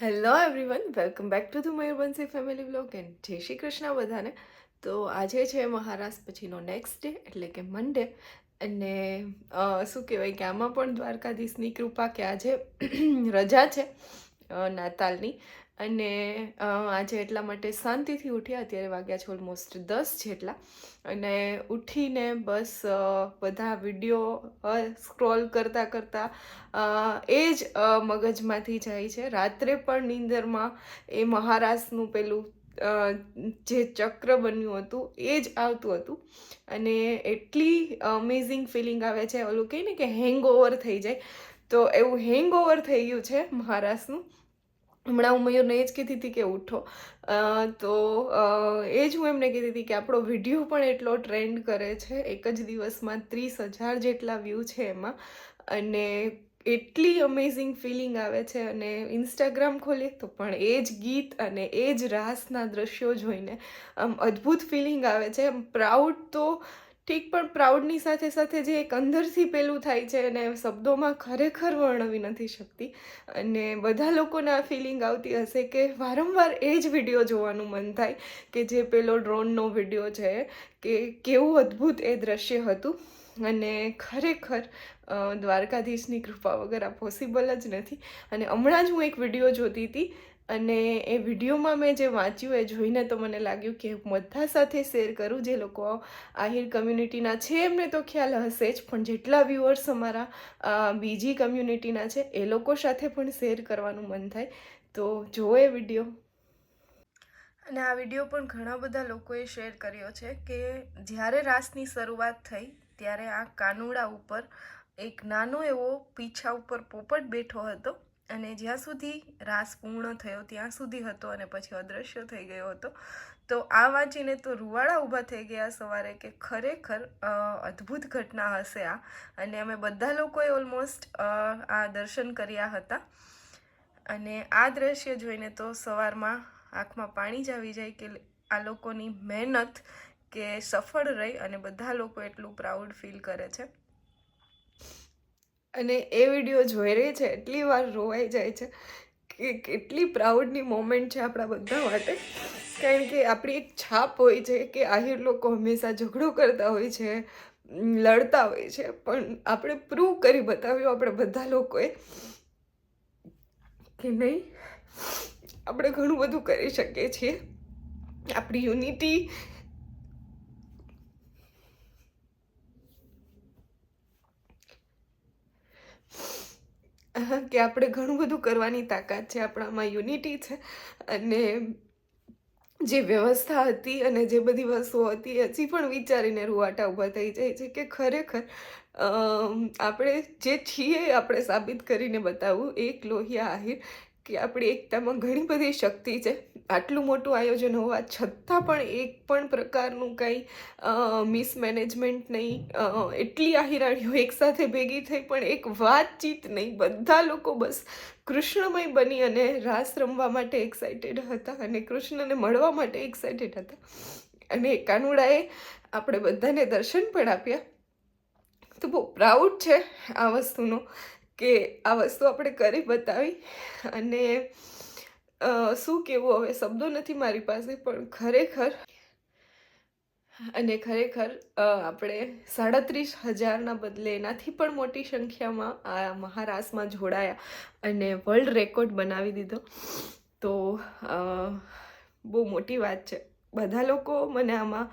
Hello everyone welcome back to the Mayurvanshi family blog and Jai Shri Krishna બધાને. તો આજે છે મહારાષ્ટ્ર, પછીનો નેક્સ્ટ ડે એટલે કે મંડે અને શું કહેવાય કે આમાં પણ દ્વારકાધીશની કૃપા કે આજે રજા છે. નાતાલની. અને આજે એટલા માટે શાંતિથી ઉઠ્યા. અત્યારે વાગ્યા છે ઓલમોસ્ટ દસ જેટલા. અને ઉઠીને બસ બધા વીડિયો સ્ક્રોલ કરતાં કરતાં એ જ મગજમાંથી જાય છે. રાત્રે પણ નીંદરમાં એ મહારાષ્ટ્રનું પેલું જે ચક્ર બન્યું હતું, એ જ આવતું હતું. અને એટલી અમેઝિંગ ફિલિંગ આવે છે. ઓલું કહે ને કે હેંગ ઓવર થઈ જાય. તો એવું હેંગ ઓવર થઈ ગયું છે મહારાષ્ટ્રનું હમણાં હું મયુરને એ જ કીધી હતી કે ઉઠો. તો એ જ હું એમને કીધી હતી કે આપણો વીડિયો પણ એટલો ટ્રેન્ડ કરે છે, એક જ દિવસમાં ત્રીસ હજાર જેટલા વ્યૂ છે એમાં. અને એટલી અમેઝિંગ ફિલિંગ આવે છે અને ઇન્સ્ટાગ્રામ ખોલીએ તો પણ એ જ ગીત અને એ જ રાસના દ્રશ્યો જોઈને આમ અદ્ભુત ફિલિંગ આવે છે. આમ પ્રાઉડ તો ઠીક, પણ પ્રાઉડની સાથે સાથે જે એક અંદરથી પેલું થાય છે અને શબ્દોમાં ખરેખર વર્ણવી નથી શકતી, અને બધા લોકોને આ ફિલિંગ આવતી હશે કે વારંવાર એ જ વીડિયો જોવાનું મન થાય કે જે પેલો ડ્રોનનો વીડિયો છે કે કેવું અદ્ભુત એ દ્રશ્ય હતું. અને ખરેખર દ્વારકાધીશની કૃપા વગર આ પોસિબલ જ નથી. અને હમણાં જ હું એક વીડિયો જોતી હતી અને એ વિડીયોમાં મેં જે વાંચ્યું, એ જોઈને તો મને લાગ્યું કે બધા સાથે શેર કરું, જે લોકો આહિર કમ્યુનિટીના છે, એમને તો ખ્યાલ હશે જ. પણ જેટલા વ્યુઅર્સ અમારા બીજી કમ્યુનિટીના છે, એ લોકો સાથે પણ શેર કરવાનું મન થાય. તો જુઓ એ વીડિયો. અને આ વીડિયો પણ ઘણા બધા લોકોએ શેર કર્યો છે કે જ્યારે રાસની શરૂઆત થઈ, ત્યારે આ કાનુડા ઉપર એક નાનો એવો પીછા ઉપર પોપટ બેઠો હતો. અને જ્યાં સુધી રાસ પૂર્ણ થયો, ત્યાં સુધી હતો અને પછી અદૃશ્ય થઈ ગયો હતો. તો આ વાંચીને તો રૂવાડા ઊભા થઈ ગયા સવારે કે ખરેખર અદ્ભુત ઘટના હશે આ. અને અમે બધા લોકોએ ઓલમોસ્ટ આ દર્શન કર્યા હતા. અને આ દ્રશ્ય જોઈને તો સવારમાં આંખમાં પાણી જ આવી જાય કે આ લોકોની મહેનત કે સફળ રહી અને બધા લોકો એટલું પ્રાઉડ ફીલ કરે છે. અને એ વીડિયો જોઈ રહી છે, એટલી વાર રોવાઈ જાય છે કે કેટલી પ્રાઉડની મોમેન્ટ છે આપણા બધા માટે. કારણ કે આપણી એક છાપ હોય છે કે આહિર લોકો હંમેશા ઝઘડો કરતા હોય છે લડતા હોય છે, પણ આપણે પ્રૂવ કરી બતાવ્યું આપણે બધા લોકોએ કે નહીં, આપણે ઘણું બધું કરી શકીએ છીએ. આપણી યુનિટી કે આપણે ઘણું બધું કરવાની તાકાત છે, આપણામાં યુનિટી છે. અને જે વ્યવસ્થા હતી અને જે બધી વસ્તુઓ હતી, હજી પણ વિચારીને રૂવાટા ઊભા થઈ જાય છે કે ખરેખર આપણે જે છીએ આપણે સાબિત કરીને બતાવવું એક લોહિયા આહિર કે આપણી એકતામાં ઘણી બધી શક્તિ છે. આટલું મોટું આયોજન હોવા છતાં પણ એક પણ પ્રકારનું કંઈ મિસમેનેજમેન્ટ નહીં. એટલી આહિરાણીઓ એકસાથે ભેગી થઈ પણ એક વાતચીત નહીં. બધા લોકો બસ કૃષ્ણમય બની અને રાસ રમવા માટે એક્સાઇટેડ હતા અને કૃષ્ણને મળવા માટે એક્સાઇટેડ હતા. અને કાનુડાએ આપણે બધાને દર્શન પણ આપ્યા. તો બહુ પ્રાઉડ છે આ વસ્તુનો. કે આ વસ્તુ આપણે કરી બતાવી. અને શું કહેવું હવે શબ્દો નથી મારી પાસે, પણ ખરેખર અને ખરેખર આપણે સાડત્રીસ હજારના બદલે એનાથી પણ મોટી સંખ્યામાં આ મહારાસમાં જોડાયા અને વર્લ્ડ રેકોર્ડ બનાવી દીધો. તો બહુ મોટી વાત છે. બધા લોકો મને આમાં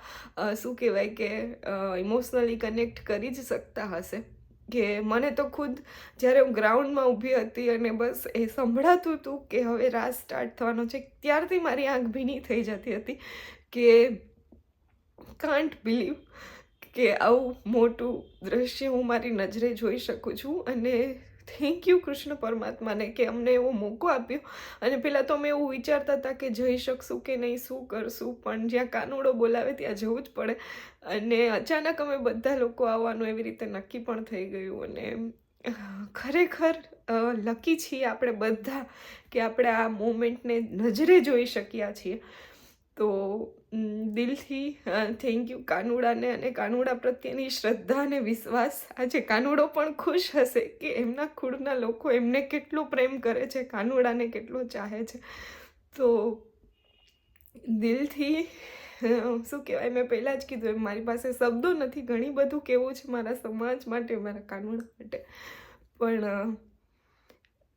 શું કહેવાય કે ઇમોશનલી કનેક્ટ કરી જ શકતા હશે. કે મને તો ખુદ જ્યારે હું ગ્રાઉન્ડમાં ઊભી હતી અને બસ એ સંભળાતું હતું કે હવે રાસ સ્ટાર્ટ થવાનો છે, ત્યારથી મારી આંખ ભીની થઈ જતી હતી કે કાન્ટ બિલીવ કે આવું મોટું દ્રશ્ય હું મારી નજરે જોઈ શકું છું અને થેન્ક યુ કૃષ્ણ પરમાત્માને કે અમને એવો મોકો આપ્યો. અને પહેલાં તો અમે એવું વિચારતા હતા કે જઈ શકશું કે નહીં, શું કરશું, પણ જ્યાં કાનુડો બોલાવે ત્યાં જવું જ પડે. અને અચાનક અમે બધા લોકો આવવાનું એવી રીતે નક્કી પણ થઈ ગયું. અને ખરેખર લકી છીએ આપણે બધા કે આપણે આ મોમેન્ટને નજરે જોઈ શક્યા છીએ. તો દિલથી થેન્ક યુ કાનુડાને અને કાનુડા પ્રત્યેની શ્રદ્ધા અને વિશ્વાસ. આજે કાનુડો પણ ખુશ હશે કે એમના કુળના લોકો એમને કેટલો પ્રેમ કરે છે, કાનુડાને કેટલો ચાહે છે. તો, દિલથી શું કહેવાય, મેં પહેલાં જ કીધું એમ મારી પાસે શબ્દો નથી, ઘણી બધું કેવું છે મારા સમાજ માટે, મારા કાનુડા માટે. પણ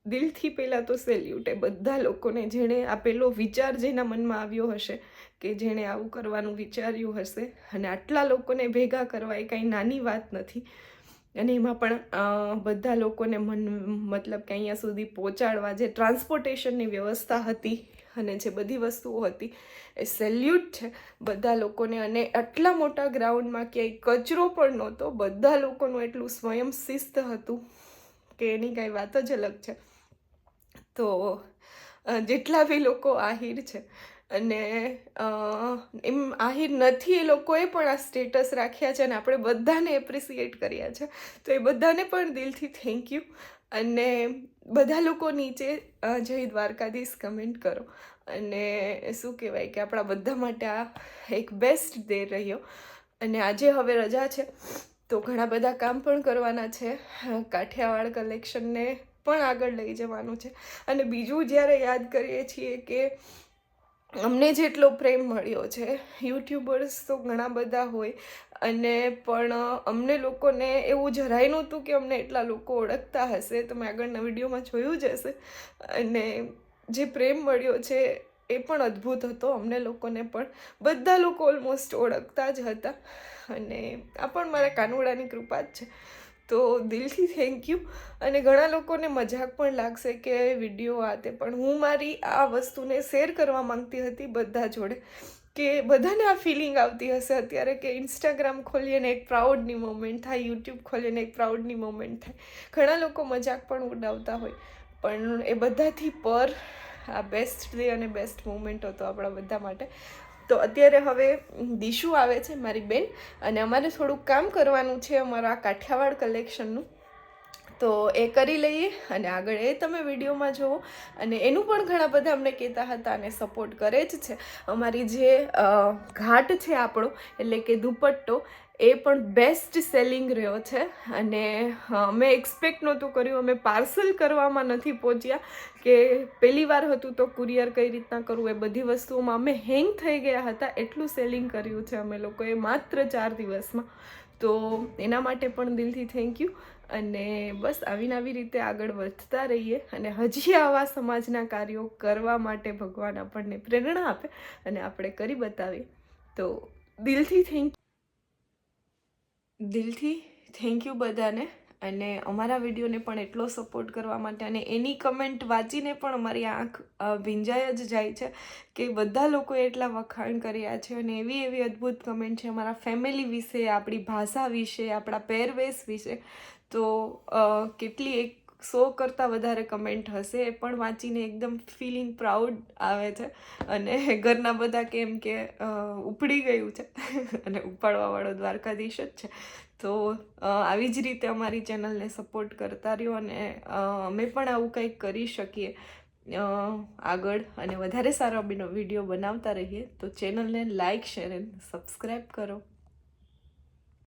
દિલથી પહેલાં તો સેલ્યુટ એ બધા લોકોને જેણે આ પહેલો વિચાર જેના મનમાં આવ્યો હશે કે જેણે આવું કરવાનું વિચાર્યું હશે અને આટલા લોકોને ભેગા કરવા એ કાંઈ નાની વાત નથી. અને એમાં પણ બધા લોકોને મન, મતલબ કે અહીંયા સુધી પહોંચાડવા જે ટ્રાન્સપોર્ટેશનની વ્યવસ્થા હતી અને જે બધી વસ્તુઓ હતી એ સેલ્યુટ છે બધા લોકોને. અને આટલા મોટા ગ્રાઉન્ડમાં ક્યાંય કચરો પણ નહોતો, બધા લોકોનું એટલું સ્વયં શિસ્ત હતું કે એની કાંઈ વાત જ અલગ છે. તો જેટલા બી લોકો આહિર છે અને એમ આહિર નથી એ લોકોએ પણ આ સ્ટેટસ રાખ્યા છે અને આપણે બધાને એપ્રિસિએટ કર્યા છે. તો એ બધાને પણ દિલથી થેન્ક યુ અને બધા લોકો નીચે જય દ્વારકાધીશ કમેન્ટ કરો અને શું કહેવાય કે આપણા બધા માટે આ એક બેસ્ટ ડે રહ્યો. અને આજે હવે રજા છે તો ઘણા બધા કામ પણ કરવાના છે. કાઠિયાવાડ કલેક્શનને પણ આગળ લઈ જવાનું છે. અને બીજું જ્યારે યાદ કરીએ છીએ કે અમને જેટલો પ્રેમ મળ્યો છે, યુટ્યુબર્સ તો ઘણા બધા હોય અને પણ અમને લોકોને એવું જરાય નહોતું કે અમને એટલા લોકો ઓળખતા હશે. તમે આગળના વિડીયોમાં જોયું જ હશે. અને જે પ્રેમ મળ્યો છે એ પણ અદ્ભુત હતો. અમને લોકોને પણ બધા લોકો ઓલમોસ્ટ ઓળખતા જ હતા. અને આ પણ મારા કાનુડાની કૃપા જ છે. તો દિલથી થેન્ક યુ અને ઘણા લોકોને મજાક પણ લાગશે કે વીડિયો આ તે, પણ હું મારી આ વસ્તુને શેર કરવા માંગતી હતી બધા જોડે, કે બધાને આ ફિલિંગ આવતી હશે અત્યારે કે ઇન્સ્ટાગ્રામ ખોલીએ ને એક પ્રાઉડની મોમેન્ટ થાય યુટ્યુબ ખોલીએ ને એક પ્રાઉડની મોમેન્ટ થાય. ઘણા લોકો મજાક પણ ઉડાવતા હોય, પણ એ બધાથી પર આ બેસ્ટ ડે અને બેસ્ટ મોમેન્ટ હતો આપણા બધા માટે. તો અત્યારે હવે દીશુ આવે છે, મારી બેન. અને અમારે થોડુંક કામ કરવાનું છે અમારા કાઠિયાવાડ કલેક્શનનું તો એ કરી લઈએ અને આગળ એ તમે વિડીયોમાં જુઓ. અને એનું પણ ઘણા બધા અમને કહેતા હતા અને સપોર્ટ કરે જ છે. અમારી જે ઘાટ છે આપણો, એટલે કે દુપટ્ટો, એ પણ બેસ્ટ સેલિંગ રહ્યો છે. અને મેં એક્સપેક્ટ નહોતું કર્યું, અમે પાર્સલ કરવામાં નથી પહોંચ્યા કે પહેલી વાર હતું તો કુરિયર કઈ રીતના કરવું, એ બધી વસ્તુઓમાં અમે હેંગ થઈ ગયા હતા. એટલું સેલિંગ કર્યું છે અમે લોકોએ માત્ર ચાર દિવસમાં. તો એના માટે પણ દિલથી થેન્ક યુ અને બસ આવીને આવી રીતે આગળ વધતા રહીએ અને હજી આવા સમાજના કાર્યો કરવા માટે ભગવાન આપણને પ્રેરણા આપે અને આપણે કરી બતાવીએ. તો દિલથી થેન્ક દિલથી થેન્ક યુ બધાને. અને અમારા વિડીયોને પણ એટલો સપોર્ટ કરવા માટે અને એની કમેન્ટ વાંચીને પણ અમારી આંખ ભીંજાઈ જ જાય છે કે બધા લોકોએ એટલા વખાણ કર્યા છે અને એવી એવી અદ્ભુત કમેન્ટ છે અમારા ફેમિલી વિશે, આપણી ભાષા વિશે, આપણા પહેરવેશ વિશે. તો કેટલી એક સો કરતાં વધારે કમેન્ટ હશે, એ પણ વાંચીને એકદમ ફિલિંગ પ્રાઉડ આવે છે. અને ઘરના બધા કેમ કે ઉપડી ગયું છે. અને ઉપાડવાવાળો દ્વારકાધીશ જ છે. તો આવી જ રીતે અમારી ચેનલને સપોર્ટ કરતા રહ્યો અને અમે પણ આવું કંઈક કરી શકીએ. આગળ અને વધારે સારો બીનો વીડિયો બનાવતા રહીએ. તો ચેનલને લાઇક શેર એન્ડ સબસ્ક્રાઈબ કરો.